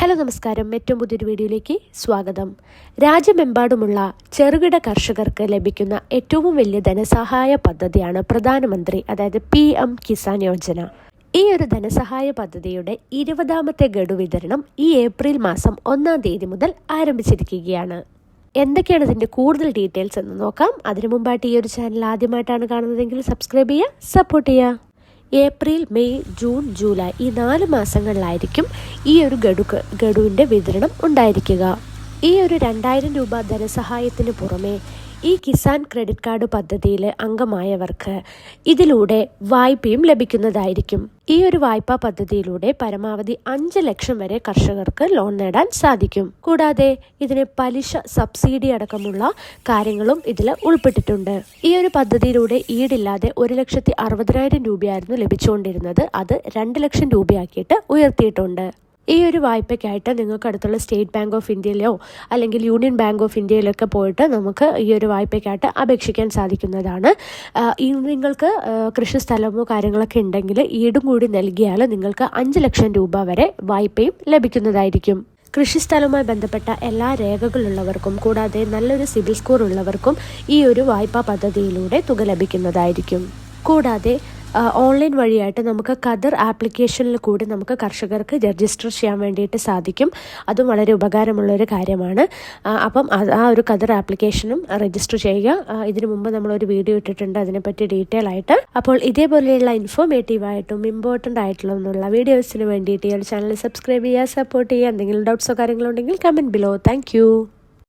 Hello നമസ്കാരം. ഏറ്റവും പുതിയൊരു വീഡിയോയിലേക്ക് സ്വാഗതം. രാജ്യമെമ്പാടുമുള്ള ചെറുകിട കർഷകർക്ക് ലഭിക്കുന്ന ഏറ്റവും വലിയ ധനസഹായ പദ്ധതിയാണ് പ്രധാനമന്ത്രി അതായത് പി എം കിസാൻ യോജന. ഈ ഒരു ധനസഹായ പദ്ധതിയുടെ ഇരുപതാമത്തെ ഗഡു വിതരണം ഈ ഏപ്രിൽ മാസം ഒന്നാം തീയതി മുതൽ ആരംഭിച്ചിരിക്കുകയാണ്. എന്തൊക്കെയാണ് ഇതിന്റെ കൂടുതൽ ഡീറ്റെയിൽസ് എന്ന് നോക്കാം. അതിനു മുമ്പായിട്ട് ഈ ഒരു ചാനൽ ആദ്യമായിട്ടാണ് കാണുന്നതെങ്കിൽ സബ്സ്ക്രൈബ് ചെയ്യുക സപ്പോർട്ട് ചെയ്യുക. ഏപ്രിൽ മെയ് ജൂൺ ജൂലൈ ഈ നാല് മാസങ്ങളിലായിരിക്കും ഈ ഒരു ഗഡു ഗഡുവിന്റെ വിതരണം ഉണ്ടായിരിക്കുക. ഈ ഒരു രണ്ടായിരം രൂപ ധനസഹായത്തിന് പുറമെ ഈ കിസാൻ ക്രെഡിറ്റ് കാർഡ് പദ്ധതിയിൽ അംഗമായവർക്ക് ഇതിലൂടെ വായ്പയും ലഭിക്കുന്നതായിരിക്കും. ഈ ഒരു വായ്പാ പദ്ധതിയിലൂടെ പരമാവധി അഞ്ച് ലക്ഷം വരെ കർഷകർക്ക് ലോൺ നേടാൻ സാധിക്കും. കൂടാതെ ഇതിന് പലിശ സബ്സിഡി അടക്കമുള്ള കാര്യങ്ങളും ഇതിൽ ഉൾപ്പെട്ടിട്ടുണ്ട്. ഈ ഒരു പദ്ധതിയിലൂടെ ഈടില്ലാതെ ഒരു ലക്ഷത്തി അറുപതിനായിരം രൂപയായിരുന്നു ലഭിച്ചുകൊണ്ടിരുന്നത്. അത് രണ്ട് ലക്ഷം രൂപയാക്കിയിട്ട് ഉയർത്തിയിട്ടുണ്ട്. ഈ ഒരു വായ്പയ്ക്കായിട്ട് നിങ്ങൾക്ക് അടുത്തുള്ള സ്റ്റേറ്റ് ബാങ്ക് ഓഫ് ഇന്ത്യയിലോ അല്ലെങ്കിൽ യൂണിയൻ ബാങ്ക് ഓഫ് ഇന്ത്യയിലൊക്കെ പോയിട്ട് നമുക്ക് ഈ ഒരു വായ്പയ്ക്കായിട്ട് അപേക്ഷിക്കാൻ സാധിക്കുന്നതാണ്. ഈ നിങ്ങൾക്ക് കൃഷി സ്ഥലമോ കാര്യങ്ങളൊക്കെ ഉണ്ടെങ്കിൽ ഈടും കൂടി നൽകിയാൽ നിങ്ങൾക്ക് അഞ്ച് ലക്ഷം രൂപ വരെ വായ്പയും ലഭിക്കുന്നതായിരിക്കും. കൃഷി കൃഷിസ്ഥലവുമായി ബന്ധപ്പെട്ട എല്ലാ രേഖകളുള്ളവർക്കും കൂടാതെ നല്ലൊരു സിബിൽ സ്കോർ ഉള്ളവർക്കും ഈ ഒരു വായ്പാ പദ്ധതിയിലൂടെ തുക ലഭിക്കുന്നതായിരിക്കും. കൂടാതെ ഓൺലൈൻ വഴിയായിട്ട് നമുക്ക് കദർ ആപ്ലിക്കേഷനിൽ കൂടി നമുക്ക് കർഷകർക്ക് രജിസ്റ്റർ ചെയ്യാൻ വേണ്ടിയിട്ട് സാധിക്കും. അതും വളരെ ഉപകാരമുള്ള ഒരു കാര്യമാണ് അപ്പം ആ ഒരു കദർ ആപ്ലിക്കേഷനും രജിസ്റ്റർ ചെയ്യുക. ഇതിനു മുമ്പ് നമ്മളൊരു വീഡിയോ ഇട്ടിട്ടുണ്ട് അതിനെപ്പറ്റി ഡീറ്റെയിൽ ആയിട്ട്. അപ്പോൾ ഇതേപോലെയുള്ള ഇൻഫോർമേറ്റീവ് ആയിട്ടും ഇമ്പോർട്ടന്റ് ആയിട്ടുള്ള വീഡിയോസിന് വേണ്ടിയിട്ട് ഈ ഒരു ചാനൽ സബ്സ്ക്രൈബ് ചെയ്യുക സപ്പോർട്ട് ചെയ്യുക എന്തെങ്കിലും ഡൗട്ട്സോ കാര്യങ്ങളുണ്ടെങ്കിൽ കമന്റ് ബിലോ താങ്ക്